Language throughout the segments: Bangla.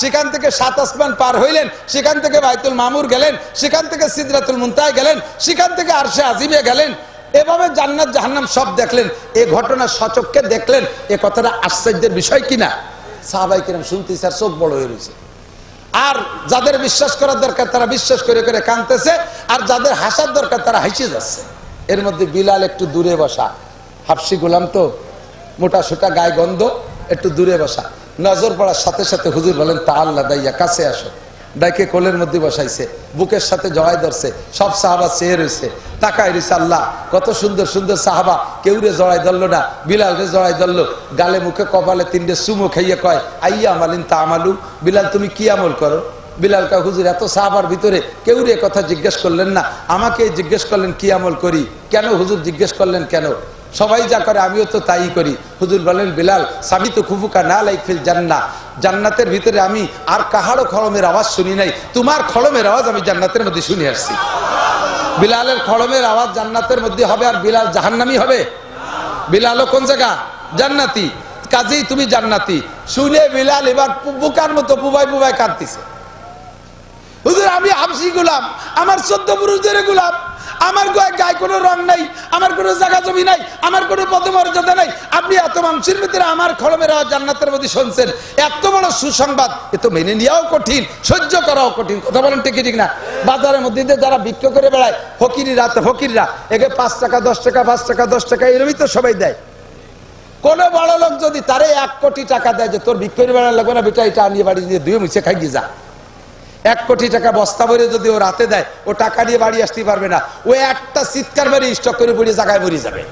সেখান থেকে সাত আসমান পার হইলেন, সেখান থেকে বাইতুল মামুর গেলেন, সেখান থেকে সিদরাতুল মুন্তায় গেলেন, সেখান থেকে আরশে আজিমে গেলেন। এভাবে জান্নাত, জাহান্নাম সব দেখলেন, এ ঘটনা সচককে দেখলেন, এ কথাটা আশ্চর্যের বিষয় কিনা? সাহাবাই কিরম শুনতে স্যার চোখ বড় হয়ে রয়েছে আর যাদের বিশ্বাস করার দরকার, তারা বিশ্বাস করে করে কাঁদতেছে, আর যাদের হাসার দরকার, তারা হাসিয়ে যাচ্ছে। এর মধ্যে বিলাল একটু দূরে বসা। হাফসি গোলাম তো মোটা সোটা গায়ে গন্ধ, একটু দূরে বসা। নজর পড়ার সাথে সাথে হুজুর বলেন, তা আল্লাহ দাইয়া কাছে আসো। ডাইকে কোলের মধ্যে বসাইছে, বুকের সাথে জড়াই ধরছে, সব সাহাবা চেয়ে রয়েছে তাকায় রয়েছে আল্লাহ, কত সুন্দর সুন্দর সাহাবা, কেউ রে জড়াই ধরলো না, বিলাল রে জড়াই ধরলো, গালে মুখে কপালে তিনটে সুমো খাইয়ে কয়, আইয়া আমালিন তা আমালু, বিলাল তুমি কি আমল করো? বিলাল কা হুজুর, এত সাহাবার ভিতরে কেউ রে কথা জিজ্ঞেস করলেন না, আমাকে জিজ্ঞেস করলেন কি আমল করি? কেন হুজুর, জিজ্ঞেস করলেন কেন? সবাই যা করে, আমিও তো তাই করি। হুজুর বলেন, বিলাল, স্বামী তো খুফুকা না লাইক ফিল জান্না জান্নাতের ভিতরে আমি আর কাহারও খড়মের আওয়াজ শুনি নাই। তোমার খড়মের আওয়াজ আমি জান্নাতের মধ্যে শুনে আসছি। বিলালের খড়মের আওয়াজ জান্নাতের মধ্যে হবে আর বিলাল জাহান্নামি হবে? বিলালও কোন জায়গা? জান্নাতি। কাজেই তুমি জান্নাতি। শুনে বিলাল এবার বুকার মতো পুবাই পুবাই কাঁদতেছে। হুজুর, আমি হাফসি গুলাম, আমার চোদ্দ পুরুষদের গুলাম। আমার গায়ে কোনো রং নাই, আমার কোনো জায়গা জমি নাই, আমার কোনো পদমর্যাদা নাই। আপনি এত মানুষের ভিতরে আমার খড়মের জান্নাতের মধ্যে শুনছেন, এত বড় সুসংবাদ, এ তো মেনে নেওয়াও কঠিন, সহ্য করাও কঠিন। কথা বলেন ঠিক ঠিক না? বাজারের মধ্যে যারা বিক্রি করে বেড়ায় ফকিরিরা তো ফকিররা, একে পাঁচ টাকা, দশ টাকা, পাঁচ টাকা, দশ টাকা, এরমই তো সবাই দেয়। কোন বড় লোক যদি তারে এক কোটি টাকা দেয় যে তোর বিক্রি বেড়া লাগবে না, বেটা, এটা আনিয়ে বাড়ি দিয়ে দুই মুছে খাই গিয়ে যা। এক কোটি টাকা বস্তা ভরে যদি ও রাতে দেয়, ও টাকা নিয়ে বাড়ি আসতে পারবে না। ও একটা চিৎকার মেরে স্টক করে পড়ে জায়গায় মরে যাবে।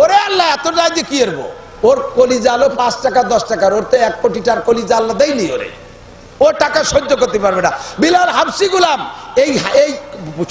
ওরে আল্লাহ, এত টাকা দিয়ে কি এরবো ওর কলিজা আলো পাঁচ টাকা, দশ টাকার, ওর তো এক কোটি টাকার কলিজা আল্লাহ দেয়নি ওরে। ও টাকা সহ্য করতে পারবে না। বিলাল হাফসি গুলাম, এই এই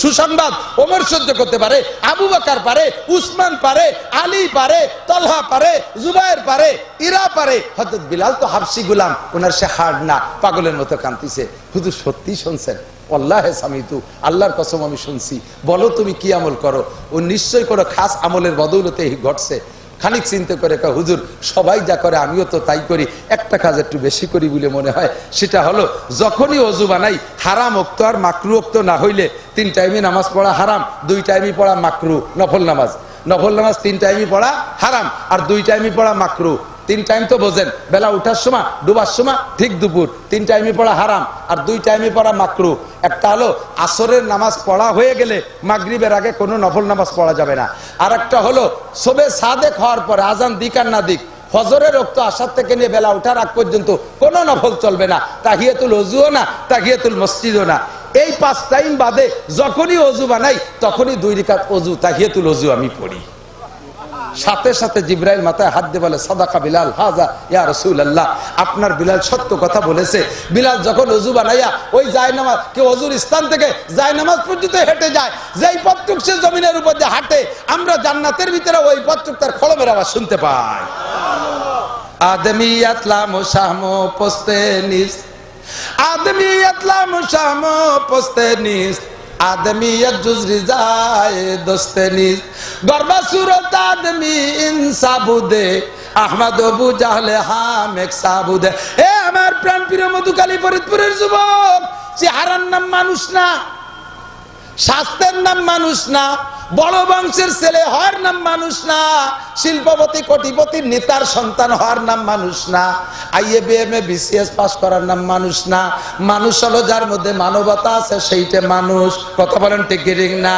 সুসংবাদ ওমর সহ্য করতে পারে, আবু বাকার পারে, উসমান পারে, আলী পারে, তলহা পারে, জুবাইর পারে, ইরা পারে। হজরত বিলাল তো হাফসি গুলাম ওনার সে হার না, পাগলের মতো কান্তিছে শুধু সত্যি শুনছেন? আল্লাহ সামিতু, আল্লাহর কসম আমি শুনছি। বলো তুমি কি আমল করো? ও নিশ্চয় কোনো খাস আমলের বদৌলতে ঘটছে। খানিক চিন্তা করে কা হুজুর, সবাই যা করে আমিও তো তাই করি, একটা কাজ একটু বেশি করি বলে মনে হয়। সেটা হলো, যখনই অজু বানাই, হারাম অক্ত আর মাকরু অক্ত না হইলে তিন টাইমে নামাজ পড়া হারাম, দুই টাইমই পড়া মাকরু, নফল নামাজ। নফল নামাজ তিন টাইমই পড়া হারাম, আর দুই টাইমই পড়া মাকরু। তিন টাইম তো বোঝেন, বেলা উঠার সময়, ডুবার সময়, ঠিক দুপুর। তিন টাইমে পড়া হারাম, আর দুই টাইমে পড়া মাকরু। একটা হলো, আসরের নামাজ পড়া হয়ে গেলে মাগরিবের আগে কোনো নফল নামাজ পড়া যাবে না। আর একটা হলো সবে সাদেক হওয়ার পরে, আজান দিক আর না দিক, ফজরের রক্ত আসার থেকে নিয়ে বেলা ওঠার আগ পর্যন্ত কোনো নফল চলবে না। তাহিয়াতুল অজুও না তা তাহিয়াতুল মসজিদও না। এই পাঁচ টাইম বাদে যখনই অজু বানাই, তখনই দুই রিকাত অজু, তাহিয়াতুল অজু আমি পড়ি। সাথে সাথে জিব্রাইল মাথায় হাত দিয়ে বলে, সাদাকা বিলাল, হাজা, ইয়া রসুল আল্লাহ আপনার বিলাল সত্য কথা বলেছে। বিলাল যখন অজু বানাইয়া ওই যায় নামাজ কেউ অজুর স্থান থেকে যায় নামাজ পর্যন্ত হেঁটে যায়, যেই পথটুক সে জমিনের উপর দিয়ে হাঁটে, আমরা জান্নাতের ভিতরে ওই পথটুক তার খড়মের আওয়াজ শুনতে পাই। আদমি আদমি পোস্তে নিস। আদমিয়ত জুজরি যায় দোস্তে নিজ। গর্বা সুরত আদমি ইনসাবুদে, আহমদ অবু জাহলে হামেক সাবুদে। এ আমার প্রাণ প্রিয় মধুকালী ফরিদপুরের যুবক, চেহারার নাম মানুষ না, স্বাস্থ্যের নাম মানুষ না বড় বংশের ছেলে হওয়ার নাম মানুষ না, শিল্পপতি, কোটিপতি, নেতার সন্তান হওয়ার নাম মানুষ না, আইএ, বিএমএ, বিসিএস পাস করার নাম মানুষ না, মানুষ হলো যার মধ্যে মানবতা আছে সেইটা মানুষ। কথা বলেন ঠিক না?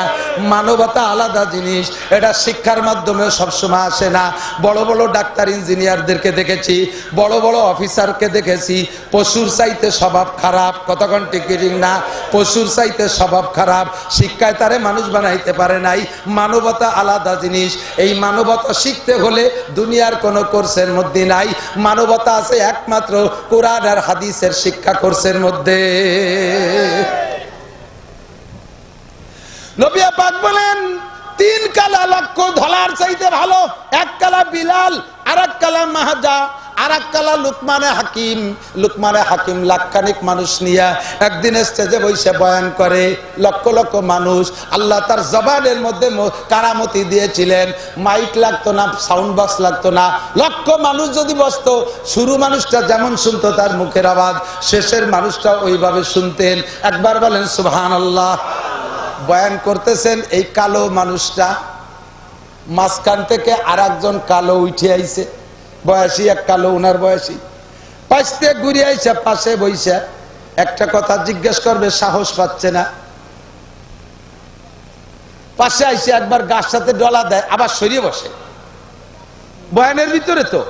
মানবতা আলাদা জিনিস, এটা শিক্ষার মাধ্যমে সবসময় আসে না। বড় বড় ডাক্তার, ইঞ্জিনিয়ারদেরকে দেখেছি, বড় বড় অফিসারকে দেখেছি, পশুর চাইতে স্বভাব খারাপ। কতক্ষণ ঠিক না? পশুর চাইতে স্বভাব খারাপ, শিক্ষায় তারে মানুষ বানাইতে পারে নাই মানবতা আলাদা জিনিস। এই মানবতা শিখতে হলে দুনিয়ার কোনো কোর্সের মধ্যে নাই। মানবতা আছে একমাত্র কোরআন আর হাদিসের শিক্ষা কোর্সের মধ্যে। বলেন, তিন কালা লক্ষ্য ধলার চাইতে ভালো, এক কালা বিলাল আর এক কালা মাহাজা। আর এক কালা লুকমানে হাকিম লুকমানে হাকিম লাখখানিক মানুষ নিয়ে একদিন স্টেজে বসে বয়ান করে, লক্ষ লক্ষ মানুষ। আল্লাহ তার জবানের মধ্যে কারামতি দিয়েছিলেন। মাইক লাগতো না সাউন্ড বক্স লাগতো না। লক্ষ মানুষ যদি বসতো, শুরু মানুষটা যেমন শুনতো তার মুখের আওয়াজ, শেষের মানুষটা ওইভাবে শুনতেন। একবার বলেন সুবহান আল্লাহ বয়ান করতেছেন এই কালো মানুষটা। মাঝখান থেকে আর কালো উঠে আইছে। বয়সী এক কালো উনার বয়সী। পাশতে ঘুরে আইসে, পাশে বইসা, একটা কথা জিজ্ঞেস করবে, সাহস পাচ্ছে না। পাশে আইসে একবার গাছ সাথে ডলা দেয়, আবার সরিয়ে বসে। বয়ানের ভিতরে তো।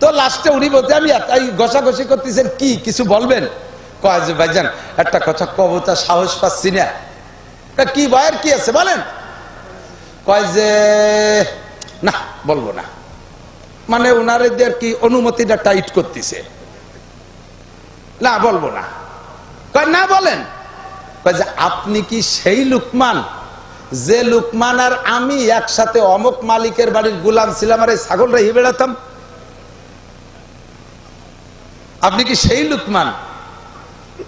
তো লাস্টে উনি বলতে, আমি এই ঘষাঘষি করতেছেন, কি কিছু বলবেন? কয় যে, ভাইজান, একটা কথা কব, তা সাহস পাচ্ছি না। কি বয়ের কি আছে, বলেন? কয় যে, না, বলব না। মানে ওনারদের কি অনুমতিটা টাইট করতেছে? না, বলব না। না বলেন। আপনি কি সেই লুকমান? যে লুকমান আর আমি একসাথে অমক মালিকের বাড়ির গুলাম ছিলাম আর এই ছাগল রেহি বেড়াতাম? আপনি কি সেই লুকমান?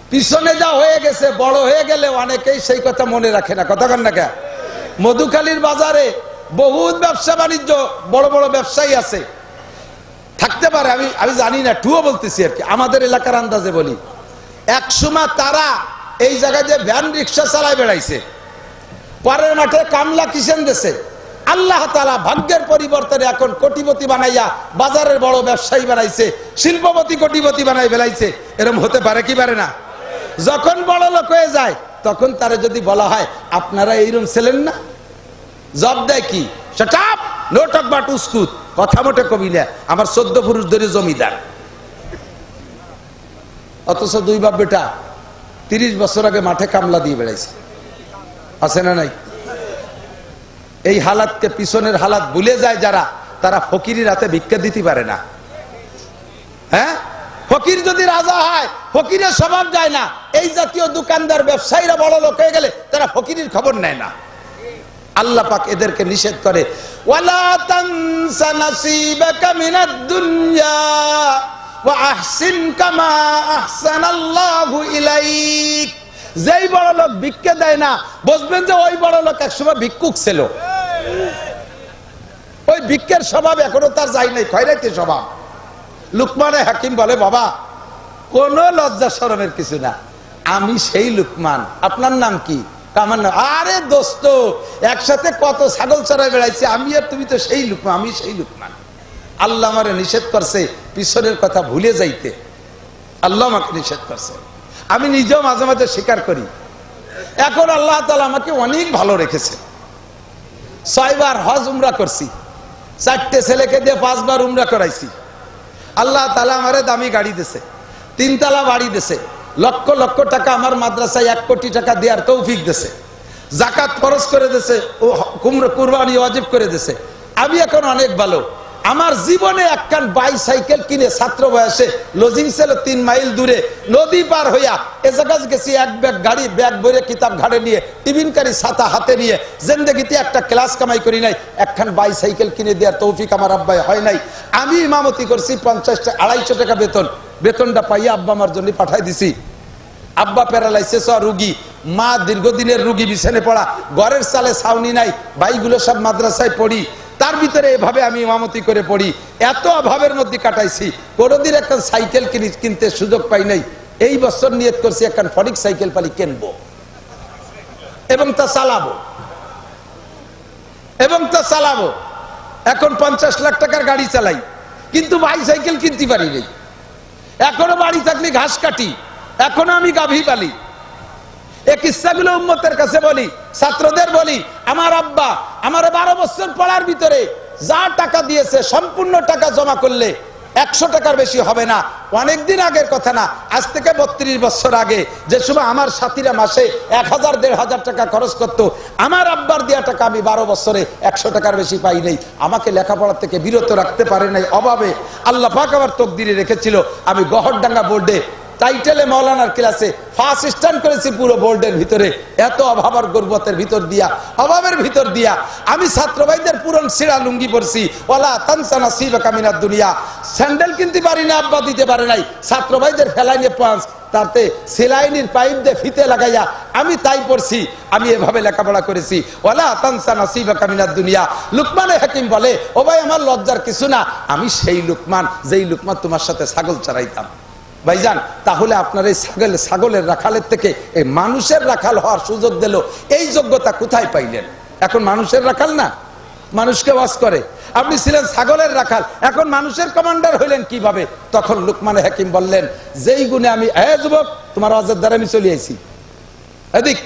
পিছনে যা হয়ে গেছে, বড় হয়ে গেলে অনেকেই সেই কথা মনে রাখে না। কথা না কে মধুখালীর বাজারে বহুত ব্যবসা বাণিজ্য বড় বড় ব্যবসায়ী আছে। থাকতে পারে, আমি আমি জানি না, টুও বলতেছি আর কি, আমাদের এলাকার আন্দাজে বলি। এক সময় তারা এই জায়গায় যে ভ্যান রিক্সা চালায় বেড়াইছে, পরের মাঠে কামলা কিসেন দেশে আল্লাহ তালা ভাগ্যের পরিবর্তনে এখন কোটিপতি বানাইয়া বাজারের বড় ব্যবসায়ী বানাইছে, শিল্পপতি কোটিপতি বানাই বেলাইছে এরম হতে পারে কি পারে না? যখন বড় লোক হয়ে যায়, তখন তারা যদি বলা হয়, আপনারা এইরকম ছিলেন না? জব দেয় কি? সেটাপ নো টক বাট উস্কুত কথা মোটে কবি না আমার চোদ্দ পুরুষ ধরে জমিদার। অথচ দুই বাপ বেটা, তিরিশ বছর আগে মাঠে কামলা দিয়ে বেড়াইছে। আছে না নাই? এই হালাতকে, পিছনের হালাত ভুলে যায় যারা, তারা ফকিরির হাতে ভিক্ষা দিতে পারে না। হ্যাঁ? ফকির যদি রাজা হয়, ফকিরের স্বভাব যায় না। এই জাতীয় দোকানদার, ব্যবসায়ীরা বড় লোক হয়ে গেলে তারা ফকিরের খবর নেয় না। আল্লাহ পাক এদেরকে নিষেধ করে। ওয়ালা তানসা কামা আহসানাল্লাহু ইলাইক। যেই বড় লোক ভিক্ষা দেয় না, বুঝবেন যে ওই বড় লোক একসময় ভিক্ষুক ছিল। ওই ভিক্ষের স্বভাব এখনও তার যাই নাই খয়রাইতে স্বভাব। লুকমানে হাকিম বলে, বাবা, কোন লজ্জা শরমের কিছু না। আমি সেই লুকমান। আপনার নাম কি? আরে দোস্ত, একসাথে কত ছাগল চড়াই বেড়াইছে, আমি আর তুমি তো সেই লুকমান আমি সেই লুকমান আল্লাহ আমারে নিষেধ করছে পিছনের কথা ভুলে যাইতে। আল্লাহ আমাকে নিষেধ করছে। আমি নিজেও মাঝে মাঝে স্বীকার করি। এখন আল্লাহ তালা আমাকে অনেক ভালো রেখেছে। ছয়বার হজ উমরা করছি। চারটে ছেলেকে দিয়ে পাঁচবার উমরা করাইছি। আল্লাহ তালা আমারে দামি গাড়ি দিছে। তিনতলা বাড়ি দিছে। লক্ষ লক্ষ টাকা আমার মাদ্রাসায় এক কোটি টাকা দেওয়ার তৌফিক দিছে জাকাত খরচ করে দিছে ও কুমড়ো কুরবানি অজিব করে দিছে আমি এখন অনেক ভালো। আমার জীবনে একখান বাইসাইকেল কিনে ছাত্র বয়সে লজিং ছিল তিন মাইল দূরে নদী পার হইয়া এ জায়গায় গেছি, এক ব্যাগ গাড়ি, ব্যাগ বইরে কিতাব ঘাড়ে নিয়ে টিফিনকারী ছাতা হাতে নিয়ে, জেন্দেগিতে একটা ক্লাস কামাই করি নাই একখান বাইসাইকেল কিনে দেওয়ার তৌফিক আমার আব্বাই হয় নাই। আমি ইমামতি করছি পঞ্চাশটা আড়াইশো টাকা বেতন। বেতনটা পাইয়া আব্বা আমার জন্য পাঠাই দিছি। আব্বা প্যারালাইসিস রুগী, মা দীর্ঘদিনের রুগী বিছানে পড়া, ঘরের চালে ছাউনি নাই ভাইগুলো সব মাদ্রাসায় পড়ি। তার ভিতরে এভাবে আমি ইমামতি করে পড়ি। এত অভাবের মধ্যে কাটাইছি। কোনোদিন একটা সাইকেল কিনি কিনতে সুযোগ পাই নাই। এই বছর নিয়ত করছি একটা ফরিক সাইকেল পালি কিনবো। এবং তা চালাবো। এবং তা চালাবো। এখন পঞ্চাশ লাখ টাকার গাড়ি চালাই। কিন্তু ভাই সাইকেল কিনতে পারি নাই। এখনও বাড়ি থাকলে ঘাস কাটি, এখনও আমি গাভী পালি। এই কিস্সাগুলো উম্মতের কাছে বলি, ছাত্রদের বলি, আমার আব্বা, আমার বারো বছর পড়ার ভিতরে যা টাকা দিয়েছে, সম্পূর্ণ টাকা জমা করলে একশো টাকার বেশি হবে না। অনেক দিন আগের কথা না, আজ থেকে বত্রিশ বছর আগে। যে সময় আমার সাথীরা মাসে এক হাজার, দেড় হাজার টাকা খরচ করত, আমার আব্বার দেওয়া টাকা আমি বারো বছরে একশো টাকার বেশি পাই নাই। আমাকে লেখাপড়া থেকে বিরত রাখতে পারে নাই অভাবে। আল্লাহ পাক আমার তকদিরে রেখেছিল। আমি গহরডাঙ্গা বোর্ডে টাইটেলে মৌলানার ক্লাসে ফার্স্ট স্ট্যান্ড করেছি পুরো বোর্ডের ভিতরে। এত অভাব আর গর্বতের ভিতর দিয়া, অভাবের ভিতর দিয়া। আমি ছাত্র ভাইদের পুরন সিরা লুঙ্গি পরছি। ওলা তানসানা শিব কামিনার দুনিয়া। স্যান্ডেল কিনতে পারি না, আব্বা দিতে পারে নাই। ছাত্র ভাইদের ফেলাইনে পাঁচ, তাতে সেলাইনির পাইপ দিয়ে ফিতে লাগাইয়া আমি তাই পড়ছি। আমি এভাবে লেখাপড়া করেছি। ওলা তানসা নসিব কামিনার দুনিয়া। লুকমানে হাকিম বলে, ও ভাই, আমার লজ্জার কিছু না। আমি সেই লুকমান, যেই লুকমান তোমার সাথে ছাগল চড়াইতাম। ভাইজান, তাহলে আপনার এই ছাগল, ছাগলের রাখালের থেকে এই মানুষের রাখাল হওয়ার সুযোগ দিল। এই যোগ্যতা কোথায় পাইলেন? এখন মানুষের রাখাল না? মানুষকে ওয়াজ করে। আপনি ছিলেন ছাগলের রাখাল, এখন মানুষের কমান্ডার হইলেন কীভাবে? তখন লুকমান হাকিম বললেন, যেই গুণে আমি হ্যাঁ যুবক, তোমার ওয়াজের দ্বারা আমি চলে আইছি। এদিক,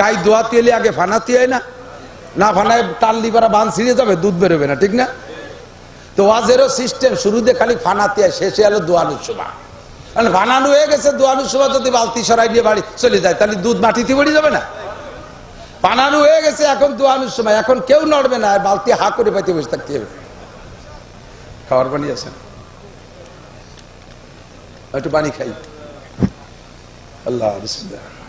গাই দোয়াতি এলে আগে ফানাতি হয় না? না ফানায় টাল লিবারা বান ছিঁড়ে যাবে, দুধ বেরোবে না, ঠিক না? তো ওয়াজেরও সিস্টেম, শুরুতে খালি ফানাতে শেষে হলো দোয়ানুর সময় ফানানো হয়ে গেছে দোয়ানুর সময় যদি বালতি সরাই নিয়ে বাড়ি চলে যায়, তাহলে দুধ মাটিতে পড়ে যাবে না। পানানো হয়ে গেছে, এখন দোয়ানোর সময় এখন কেউ নড়বে না বালতি হা করে পাইতে বসে থাকতে হবে। খাবার পানি আছেন একটু পানি খাই। আল্লাহ, বিসমিল্লাহ।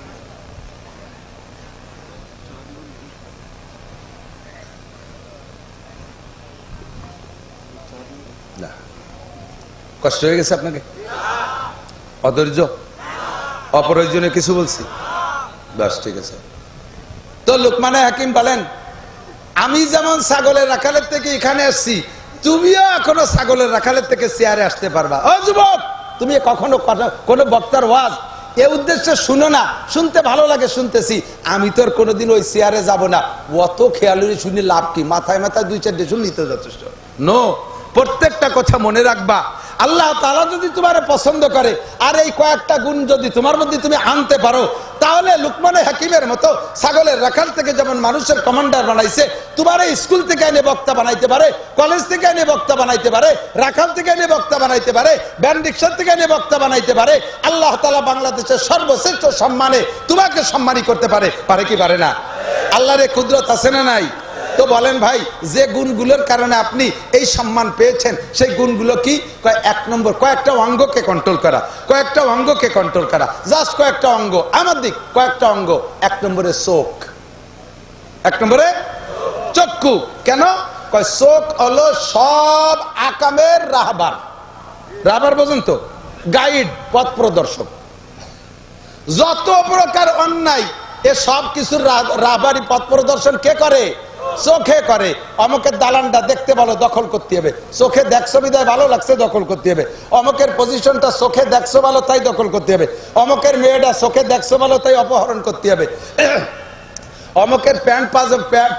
কষ্ট হয়ে গেছে আপনাকে? অধৈর্য? অপ্রয়োজনীয় কিছু বলছি? বাস, ঠিক আছে। তো লোকমানে হাকিম বলেন, আমি যেমন ছাগলের রাখালের থেকে এখানে আসছি, তুমিও এখনও ছাগলের রাখালের থেকে চেয়ারে আসতে পারবা। ও যুবক, তুমি কখনো কোনো বক্তার ওয়াজ এ উদ্দেশ্যে শুনো না, শুনতে ভালো লাগে শুনতেছি। আমি তোর কোনোদিন ওই চেয়ারে যাব না। অত খেয়ালুরি শুনি লাভ কি? মাথায় মাথায় দুই চারটে শুনলি তো যথেষ্ট। নো, প্রত্যেকটা কথা মনে রাখবা। আল্লাহ তালা যদি তোমার পছন্দ করে, আর এই কয়েকটা গুণ যদি তোমার মধ্যে তুমি আনতে পারো, তাহলে লুকমানে হাকিমের মতো ছাগলের রাখাল থেকে যেমন মানুষের কমান্ডার বানাইছে, তোমার স্কুল থেকে এনে বক্তা বানাইতে পারে কলেজ থেকে এনে বক্তা বানাইতে পারে, রাখাল থেকে এনে বক্তা বানাইতে পারে ব্যান্ড রিক্সার থেকে এনে বক্তা বানাইতে পারে, আল্লাহ তালা বাংলাদেশের সর্বশ্রেষ্ঠ সম্মানে তোমাকে সম্মানী করতে পারে পারে কি পারে না? আল্লাহরে কুদরত আছে না নাই? তো বলেন ভাই, যে গুণগুলোর কারণে আপনি এই সম্মান পেয়েছেন, সেই গুণগুলো কি? এক নম্বর, কয়েকটা অঙ্গকে কন্ট্রোল করা, কয়েকটা অঙ্গকে কন্ট্রোল করা। জাস্ট কয়েকটা অঙ্গ, আমার দিক, কয়েকটা অঙ্গ। এক নম্বরে চোখ, এক নম্বরে চক্ষু। কেন? চোখ হলো সব আকামের রাহবার। রাহবার বোঝেন তো? গাইড পথ প্রদর্শক। যত প্রকার অন্যায়, এ সব কিছুর রাহবারি পথ প্রদর্শন কে করে? চোখে করে। অমুকের দালানটা দেখতে ভালো দখল করতে হবে। চোখে দেখছ বিদায়, ভালো লাগছে, দখল করতে হবে। অমুকের পজিশনটা চোখে দেখছ ভালো, তাই দখল করতে হবে। অমুকের মেয়েটা চোখে দেখছ ভালো, তাই অপহরণ করতে হবে। অমুকের প্যান্ট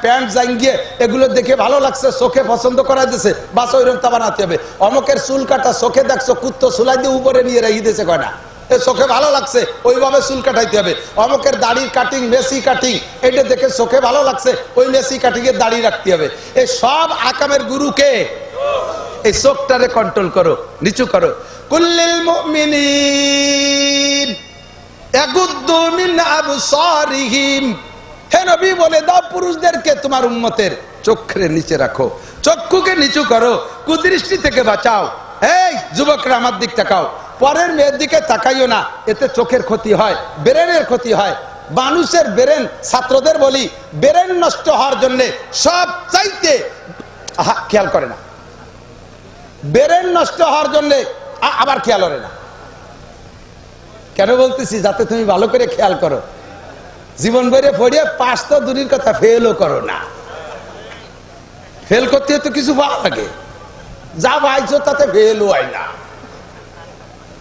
প্যান্ট জাঙ্গিয়ে এগুলো দেখে ভালো লাগছে, চোখে পছন্দ করা দিছে, বাস ওইরকম তা বানাতে হবে। অমুকের চুল কাটা, চোখে দেখছ, কুত্তো চুলাই দিয়ে উপরে নিয়ে রেখে দিয়েছে কয়টা? এ চোখে ভালো লাগছে, ওইভাবে চুল কাটাইতে হবে। অমুকের দাড়ির কাটিং মেসি কাটিং এটা দেখে চোখে ভালো লাগছে, ওই মেসি কাটিং এর দাড়ি রাখতে হবে। এই সব আকামের গুরুকে এই চোখটারে কন্ট্রোল করো, নিচু করো। কুল্লিল মুমিনিন, ইয়াগুদ্দু মিন আবসারিহিম। হে নবী, বলে দাও পুরুষদেরকে তোমার উম্মতের চোখের নিচে রাখো। চক্ষুকে নিচু করো, কুদৃষ্টি থেকে বাঁচাও। এই, যুবকরা আমার দিক তাকাও। পরের মেয়ের দিকে তাকাইও না, এতে চোখের ক্ষতি হয়, ব্রেনের ক্ষতি হয়। মানুষের ব্রেন, ছাত্রদের বলি, ব্রেন নষ্ট হওয়ার জন্যে সব চাইতে খেয়াল করে না। ব্রেন নষ্ট হওয়ার জন্যে আবার খেয়াল করে না। কেন বলতেছি? যাতে তুমি ভালো করে খেয়াল করো। জীবন বেড়ে পড়িয়ে পাঁচ তো দূরের কথা ফেলও করো না। ফেল করতে তো কিছু ভালো লাগে। যা ভাইছো তাতে ফেলও হয় না।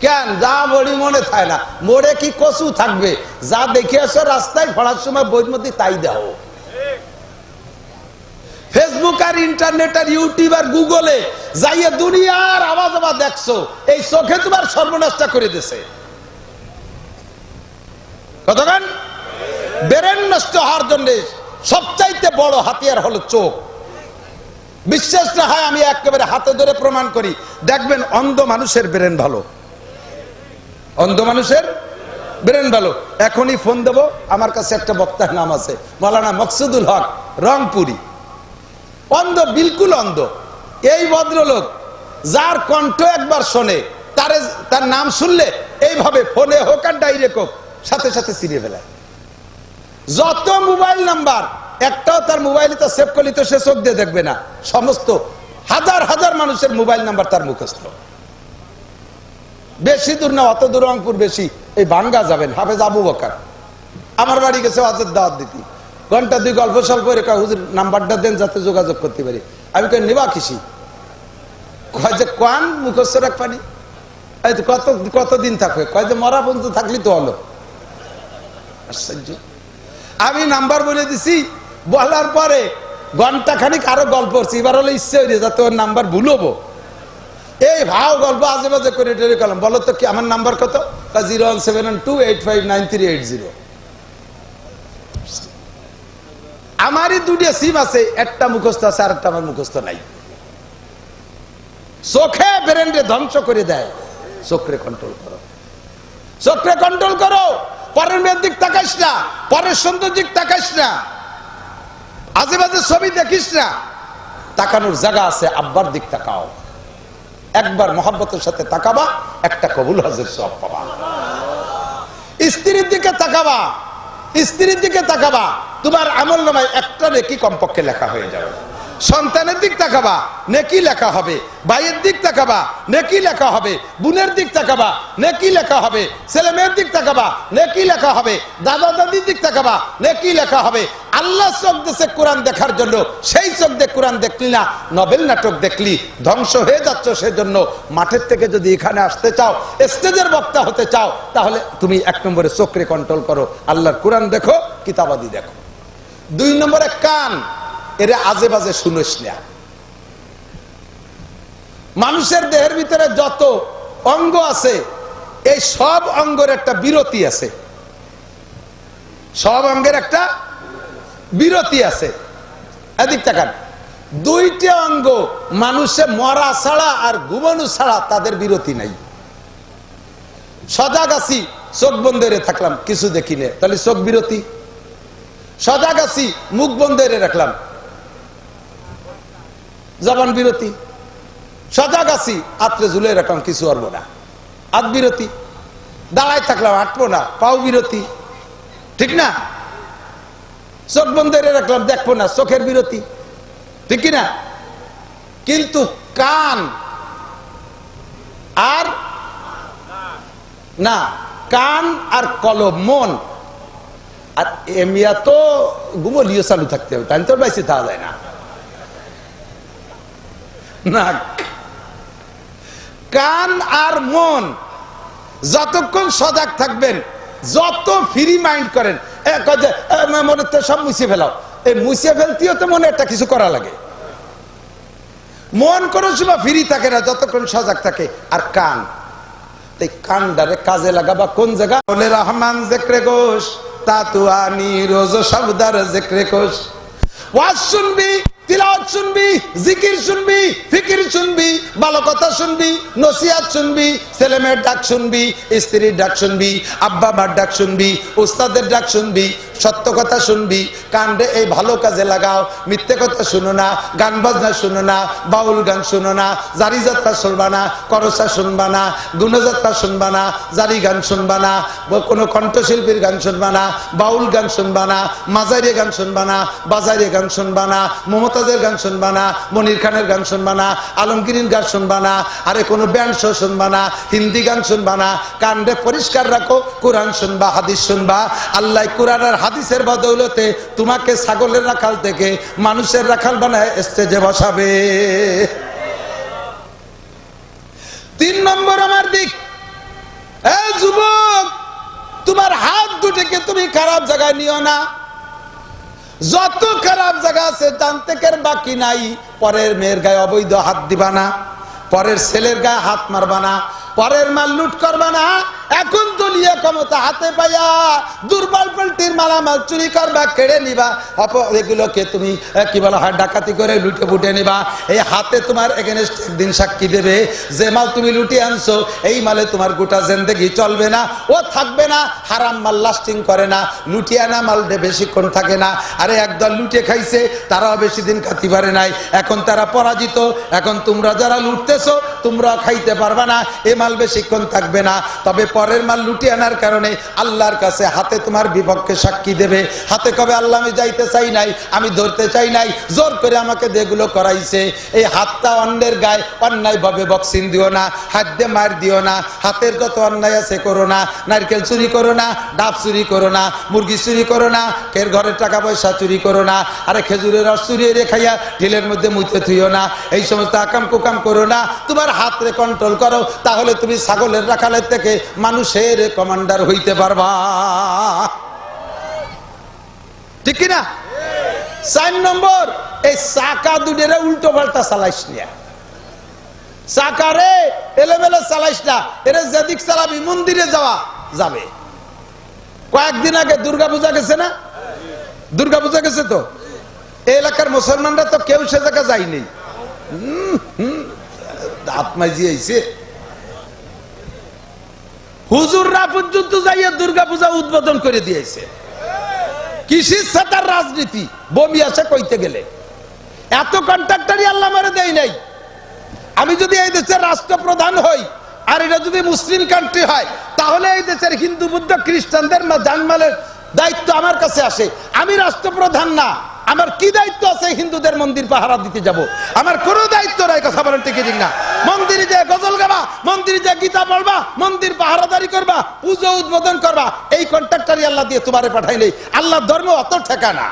কেন? যা বড়ি মনে থাকে না। মোড়ে কি কচু থাকবে? যা দেখে আসো রাস্তায় পড়ার সময় মধ্যে তাই দাও ফেসবুক আর ইন্টারনেট আর ইউটিউব আর গুগলে যাইয়ে দুনিয়ার আওয়াজ আবার দেখছ। এই চোখে তোমার সর্বনাশটা করে দিছে। কতক্ষণ? বেরেন নষ্ট হওয়ার জন্য সবচাইতে বড় হাতিয়ার হলো চোখ। বিশ্বাস না হয় আমি একেবারে হাতে ধরে প্রমাণ করি। দেখবেন অন্ধ মানুষের ব্রেন ভালো। অন্ধ মানুষের ব্রেন ভালো। এখনই ফোন দেব, আমার কাছে একটা বক্তার নাম আছে, মৌলানা মকসুদুল হক, রংপুরি। অন্ধ, বিলকুল অন্ধ। এই ভদ্রলোক, যার কণ্ঠ একবার শোনে, তার তার নাম শুনলে এইভাবে ফোনে হোক আর ডাইরেক্ট হোক, সাথে সাথে চিনিয়ে ফেলায়। যত মোবাইল নাম্বার একটাও তার মোবাইলে তো সেভ করলে তো সে চোখ দিয়ে দেখবে না। সমস্ত হাজার হাজার মানুষের মোবাইল নাম্বার তার মুখস্থ। বেশি দূর না, অত দূর রংপুর বেশি, এই বাঙ্গা যাবেন, হাফেজ আবু বকার। আমার বাড়ি গেছে ওয়াজের দাওয়াত দিতি। ঘণ্টা দুই গল্প সল্প করে হুজুর, নাম্বারটা দেন, যাতে যোগাযোগ করতে পারি। আমি কই, নিবা কিসি? কয় যে, কোয়ান, মুখস্থ রাখ পানি এই কত, কতদিন থাকবে? কয় যে, মরা বন্ধু থাকলি তো হলো। আমি নাম্বার বলে দিছি বলার পরে ঘণ্টা খানিক আরও গল্প করছি। এবার হলো ইচ্ছে হয়ে যাতে ওর নাম্বার ভুলবো এই ভাও গল্প আজে বাজে করে টেরে কলাম বলো তো কি, আমার নাম্বার কত? Zero one seven one two eight five nine three eight zero. আমারই দুটো সিম আছে, একটা মুখস্থ আছে আর একটা আমার মুখস্থ নাই। চোখে ব্রেন্ডে ধ্বংস করে দেয়। চোখরে কন্ট্রোল করো। চোখরে কন্ট্রোল করো। পরের মেয়ের দিক তাকাইস না, পরের সুন্দর দিক তাকাইস না। আজে বাজে ছবি দেখিস না। তাকানোর জায়গা আছে, আব্বার দিক তাকাও। একবার মোহাম্মতের সাথে তাকাবা, একটা কবুল হাজির সব পাবা। স্ত্রীর দিকে তাকাবা, স্ত্রীর দিকে তাকাবা। তোমার আমল নামায় একটা নেকি কমপক্ষে লেখা হয়ে যাবে। সন্তানের দিক তাকাবা, নেকি লেখা হবে। ভাইয়ের দিক তাকাবা, নেকি লেখা হবে। বোনের দিক তাকাবা, নেকি লেখা হবে। ছেলে মেয়ের দিক তাকাবা, নেকি লেখা হবে। দাদা দাদির দিক তাকাবা, নেকি লেখা হবে। আল্লাহ চোখ দেশে কোরআন দেখার জন্য, সেই চোখ দিয়ে কোরআন দেখলি না, নবেল নাটক দেখলি, ধ্বংস হয়ে যাচ্ছ সেজন্য। মাঠের থেকে যদি এখানে আসতে চাও, স্টেজের বক্তা হতে চাও, তাহলে তুমি এক নম্বরে চোখরে কন্ট্রোল করো। আল্লাহর কোরআন দেখো, কিতাবাদি দেখো। দুই নম্বরে কান। এরে আজে বাজে শুনিস না। মানুষের দেহের ভিতরে যত অঙ্গ আছে, এই সব অঙ্গের একটা বিরতি আছে। সব অঙ্গের একটা বিরতি আছে। এদিক তাকান। দুইটা অঙ্গ মানুষে মরা ছাড়া আর ঘুমানো ছাড়া তাদের বিরতি নাই। সজাগ আছি, চোখ বন্ধ থাকলাম, কিছু দেখিলে তাহলে চোখ বিরতি। সজাগ আছি, মুখ বন্ধ রাখলাম। জবান বিরতি। সজাগ আছি, আত্রে ঝুলে রাখলাম কিছু পারব না। আত বিরতি। দাঁড়ায় থাকলাম আটবো না, পাও বিরতি। ঠিক না? চোখ বন্ধ রাখলাম, দেখব না, চোখের বিরতি। ঠিক না? কিন্তু কান আর না, কান আর কলম, মন। আর এমিয়া তো গুমলিও চালু থাকতে হবে তাই তোর বাইসে থাকা যায় না। না। কান আর মন যতক্ষণ সজাগ থাকবেন, যত ফ্রি মাইন্ড করেন মনে তো সব মুছে ফেলাও। এই মুছে ফেলতেও তো মনে একটা কিছু করা লাগে। মন কোনো সময় ফ্রি থাকে না, যতক্ষণ সজাগ থাকে। আর কান এই কানডারে কাজে লাগাবা কোন জায়গা? বলে রহমান জেক্রে ঘোষ তাতুয়ানি রোজ সবদার জেক্রে ঘোষ ওয়াজ শুনবি শুনবি শুনবি ডাক শুনবি ডাক শুনবি ডাক শুনবি ডাক শুনবি, সত্য কথা শুনবি কান্দে এই ভালো কাজে লাগাও, মিথ্যে কথা শুনো না, গান বাজনা শুনো না, বাউল গান শুনো না, জারি যাত্রা শুনবা না, করসা শুনবা না, গুণযাত্রা শুনবা না, জারি গান শুনবা না, কোনো কণ্ঠশিল্পীর গান শুনবা না, বাউল গান শুনবা না মাজারি গান শুনবা না বাজারি গান শুনবা না মমতাজের গান শুনবা না, মনির খানের গান শুনবা না, আলমগীরির গান শুনবা না, আরে কোনো ব্যান্ড শো শুনবা না, হিন্দি গান শুনবা না। কান্দে পরিষ্কার রাখো, কোরআন শুনবা, হাদিস শুনবা। আল্লাহ কোরআন আর হাদিসের বদৌলতে তোমাকে ছাগলের রাখাল থেকে মানুষের রাখাল বানায় স্টেজে বসাবে। তিন নম্বর আমার দিক। যুবক, তোমার হাত দুটিকে তুমি খারাপ জায়গায় নিও না। যত খারাপ জায়গা আছে জানতে বাকি নাই। পরের মেয়ের গায়ে অবৈধ হাত দিবা না, পরের ছেলের গায়ে হাত মারবা না। পরের মাল লুট করবা না। এখন নিয়ে ক্ষমতা হাতে পাইয়া দুর্বল পোল্ট্রির মালামাল চুরি করবা, কেড়ে নিবা। অপ, এগুলোকে তুমি কি বলা হয়, ডাকাতি করে লুটে ফুটে নিবা। এই হাতে তোমার এগেনস্ট একদিন সাক্ষী দেবে, যে মাল তুমি লুটিয়ে আনছো, এই মালে তোমার গোটা জেন্দেগি চলবে না, ও থাকবে না, হারাম মাল লাস্টিং করে না, লুটিয়ে আনা মাল বেশিক্ষণ থাকে না। আরে একদল লুটে খাইছে, তারাও বেশি দিন খাতি পারে নাই। এখন তারা পরাজিত, এখন তোমরা যারা লুটতেছো তোমরা খাইতে পারবা না। এ মাল বেশিক্ষণ থাকবে না। তবে পরের মাল লুটে আনার কারণে আল্লাহর কাছে হাতে তোমার বিপক্ষে সাক্ষী দেবে। হাতে কবে আল্লাহ আমি যাইতে চাই নাই, আমি ধরতে চাই নাই, জোর করে আমাকে যেগুলো করাইছে। এই হাতটা অন্যের গায়ে অন্যায় ভাবে বক্সিং দিও না, হাত দিয়ে মার দিও না, হাতের যত অন্যায় আছে করো না, নারকেল চুরি করো না, ডাব চুরি করো না, মুরগি চুরি করো না কের ঘরের টাকা পয়সা চুরি করো না, আরে খেজুরের রস চুরিয়ে রেখাইয়া ঢিলের মধ্যে মুইতে থুইও না। এই সমস্ত আকাম কুকাম করো না, তোমার হাতরে কন্ট্রোল করো, তাহলে তুমি ছাগলের রাখালের থেকে মানুষের কমান্ডার হইতে পারবা। ঠিক কিনা? চার নম্বর এই চাকা দুটের উল্টো পাল্টা চালাইস নিয়া। চাকারে চালাইস না। যেদিক চালাবি মন্দিরে যাওয়া যাবে। কয়েকদিন আগে দুর্গা পূজা গেছে না? দুর্গা পূজা গেছে তো? এলাকার মুসলমানরা তো কেউ সে জায়গা যায়নি। হুম, হুম, দাঁত মাইজি আইছে। হুজুররা পর্যন্ত যাইয়া দুর্গা পূজা উদ্বোধন করে দিয়েছে। কৃষির সাতার রাজনীতি, বমি আছে কইতে গেলে। এত কন্ট্রাক্টারই আল্লাহ মারে দেয় নাই। আমি যদি এই দেশের রাষ্ট্রপ্রধান হই, আর এটা যদি মুসলিম কান্ট্রি হয়, তাহলে এই দেশের হিন্দু, বুদ্ধ, খ্রিস্টানদের জানমালের দায়িত্ব আমার কাছে আসে। আমি রাষ্ট্রপ্রধান না। আমার কি দায়িত্ব আছে? হিন্দুদের মন্দির পাহারা দিতে যাব। আমার কোনো দায়িত্ব নাই কথা বলেন ঠিক ঠিক না? মন্দিরে যে গজল গাবা, মন্দিরে যে গীতা পড়বা, মন্দির পাহারাদারি করবা, পুজো উদ্বোধন করবা, এই কন্ট্রাক্টারই আল্লাহ দিয়ে তোমারে পাঠাই নেই আল্লাহর ধর্ম অত ঠেকানা।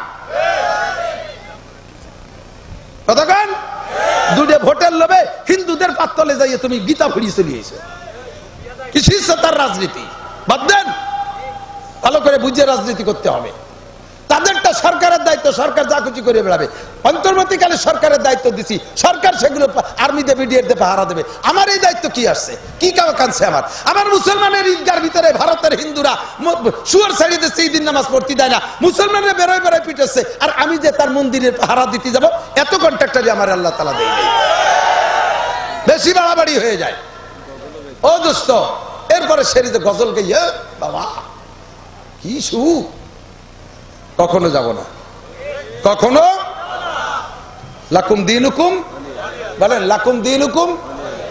কতক্ষণ দুটে ভোটের লোভে হিন্দুদের পাত্তলে যাইয়ে তুমি গীতা ফুরিয়ে চলিয়েছো কিসির তার রাজনীতি? বাদ দেন। ভালো করে বুঝে রাজনীতি করতে হবে। তাদেরটা সরকারের দায়িত্ব, সরকার যা কিছু করে বেড়াবে। অন্তর্বর্তীকালে সরকারের দায়িত্ব দিছি। সরকার সেগুলো আর্মিতে বিডিএর পাহারা দেবে। আমার এই দায়িত্ব কি আসছে? কি কাউ কানছে আমার? আমার মুসলমানের ঈদগার ভিতরে ভারতের হিন্দুরা শুয়ার ছাড়িয়ে দিচ্ছে ঈদিন নামাজ পড়তে দেয় না। মুসলমানরা বেরোয় বেরোয় পিটেছে আর আমি যে তার মন্দিরের পাহারা দিতে যাব, এত কন্ট্রাক্টারই আমার আল্লাহ তালা দেয় বেশি বাড়াবাড়ি হয়ে যায়। ও দোস্ত, এরপরে সেরিতে গজল গাইয়া, বাবা, কি সুখ। কখনো যাব না। কখনো? লাকুম দিন হুকুম বলেন, লাকুম দিন হুকুম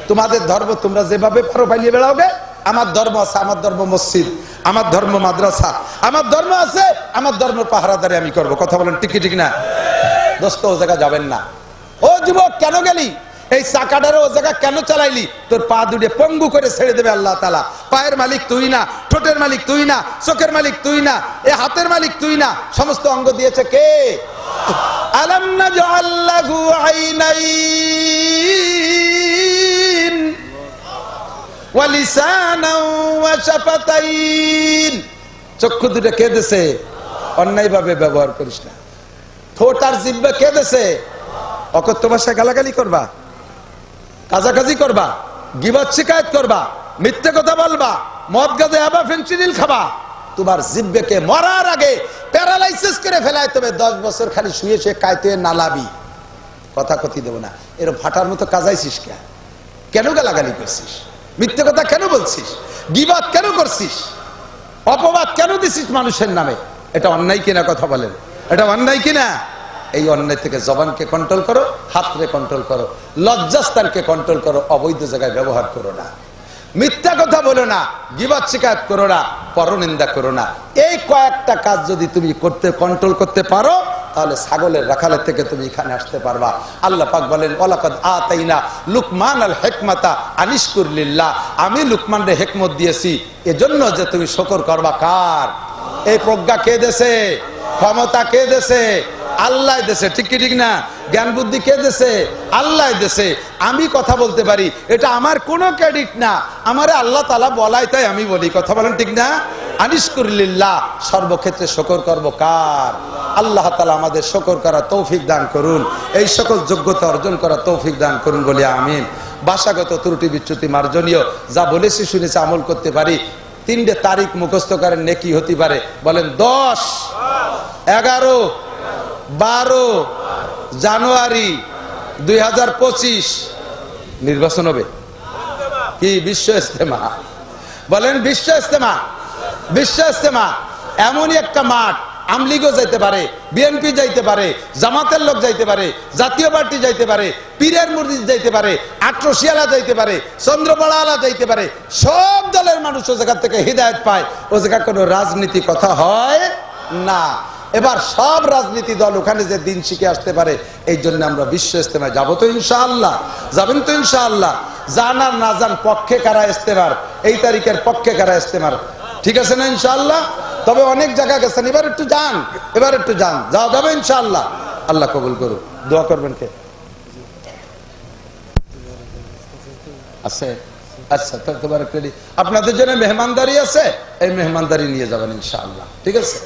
তোমাদের ধর্ম তোমরা যেভাবে পারো পালিয়ে বেড়াওগে আমার ধর্ম আছে, আমার ধর্ম মসজিদ, আমার ধর্ম মাদ্রাসা। আমার ধর্ম আছে, আমার ধর্ম পাহারাদারি আমি করব। কথা বলেন টিকি ঠিক না? দোস্ত ও জায়গা যাবেন না। ও যুবক, কেন গেলি? এই চাকাটারে ও জায়গা কেন চালাইলি? তোর পা দুটে পঙ্গু করে ছেড়ে দেবে আল্লাহ তালা পায়ের মালিক তুই না, ঠোঁটের মালিক তুই না, চোখের মালিক তুই না, এ হাতের মালিক তুই না, সমস্ত অঙ্গ দিয়েছে কে? শাফাতাইন। চক্ষু দুটো কে দেছে অন্যায়ভাবে ব্যবহার করিস না। ঠোঁট আর জিব্বা কে দেছে অকথ্য ভাষায় গালাগালি করবা। কাজাকাজি করবা, গিবাদ শিকায়ত করবা, মিথ্যে কথা বলবা, মদ গাজে, আবা ফেন্সিডিল খাবা। তোমার জিব্বেকে মরার আগে প্যারালাইসিস করে ফেলায়, তবে দশ বছর খালি শুয়ে শুয়ে কাইতে নালাবি কথা কথি দেবো না। এর ফাটার মতো কাজাইছিস কে? কেন গালাগালি করছিস? মিথ্যে কথা কেন বলছিস? গিবাদ কেন করছিস? অপবাদ কেন দিছিস মানুষের নামে? এটা অন্যায় কিনা কথা বলেন। এটা অন্যায় কিনা? এই অন্যায় থেকে জবানকে কন্ট্রোল করো, হাতরে কন্ট্রোল করো, লজ্জাস্থানকে কন্ট্রোল করো, অবৈধ জায়গায় ব্যবহার করো না। মিথ্যা কথা বলো না গিবাদ শিকায়ত করো না, পরনিন্দা করো না। এই কয়েকটা কাজ যদি তুমি করতে কন্ট্রোল করতে পারো, তাহলে ছাগলের রাখালের থেকে তুমি এখানে আসতে পারবা। আল্লাহ পাক বলেন ওলাকাদ আতাইনা লুকমান আল হেকমাতা আনিসকুরলিল্লাহ আমি লুকমানরে হেকমত দিয়েছি, এজন্য যে তুমি শকর করবা কার? এই প্রজ্ঞা কে দেশে ক্ষমতা কে দেশে আল্লাহ দেশে, ঠিক কি, ঠিক না? জ্ঞান বুদ্ধি কে দেশে? আল্লাহ দেশে। আমি কথা বলতে পারি, এটা আমার কোনো ক্রেডিট না। আমার আল্লাহ তালা বলাই তাই আমি বলি, কথা বলেন ঠিক না? আনিস করিল্লাহ সর্বক্ষেত্রে শকর করব কার? আল্লাহ তালা আমাদের শকর করা তৌফিক দান করুন। এই সকল যোগ্যতা অর্জন করা তৌফিক দান করুন বলে আমিন। ভাষাগত ত্রুটি বিচ্যুতি মার্জনীয়, যা বলেছি, শুনেছি, আমল করতে পারি। তিনটে তারিখ মুখস্থ করেন, নেকি হতে পারে। বলেন দশ, এগারো বারো জানুয়ারি দুই হাজার পঁচিশ। নির্বাচন হবে। কি? বিশ্ব ইস্তেমা বলেন, বিশ্ব ইস্তেমা বিশ্ব ইস্তেমা এমনই একটা মাঠ। আমলিগও যাইতে পারে বিএনপি যাইতে পারে, জামাতের লোক যাইতে পারে, জাতীয় পার্টি যাইতে পারে, পীরের মুরগি যাইতে পারে, আট্রসিয়ালা যাইতে পারে, চন্দ্রপাড়ালা যাইতে পারে, সব দলের মানুষ ও জায়গা থেকে হৃদায়ত পায়। ও জায়গা কোনো রাজনীতি কথা হয় না। এবার সব রাজনীতি দল ওখানে যে দিন শিখে আসতে পারে, এই জন্য আমরা বিশ্ব ইস্তেমায় যাব তো ইনশাআল্লাহ। যাবেন তো ইনশাআল্লাহ। জান আর না জান পক্ষে কারা ইস্তেমার? এই তারিখের পক্ষে কারা ইস্তেমার? ঠিক আছে না ইনশাআল্লাহ? তবে অনেক জায়গা গেছেন, এবার একটু যান, এবার একটু যান। যাওয়া যাবে ইনশাআল্লাহ। আল্লাহ কবুল করুক। দোয়া করবেন কে? আছে? আচ্ছা তোমার আপনাদের জন্য মেহমানদারি আছে? এই মেহমানদারি নিয়ে যাবেন ইনশাআল্লাহ। ঠিক আছে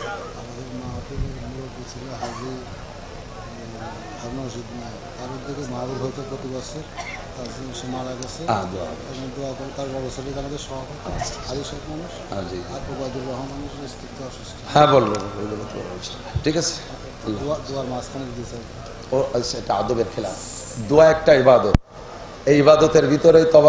আমাদের মাহফিলের মুরব্বী ছিল হাজি হারুন রশিদ নায়ক তার থেকে মাহবুব হয়তো তার জন্য সে মারা গেছে। আহ, দোয়া করুন। এবং দোয়া করে তার বড় ছেলে আমাদের সভাপতি হাজি শেখ মানুষ আর ওবায়দুর রহমানের স্ত্রীত্ব অসুস্থ। হ্যাঁ বলব বলব, বলব, বলব। ঠিক আছে। দোয়া দোয়ার মাঝখানে দিয়েছে। ও আচ্ছা, আদবের খেলা। দোয়া একটা ইবাদত। এই ইবাদতের ভিতরে তবা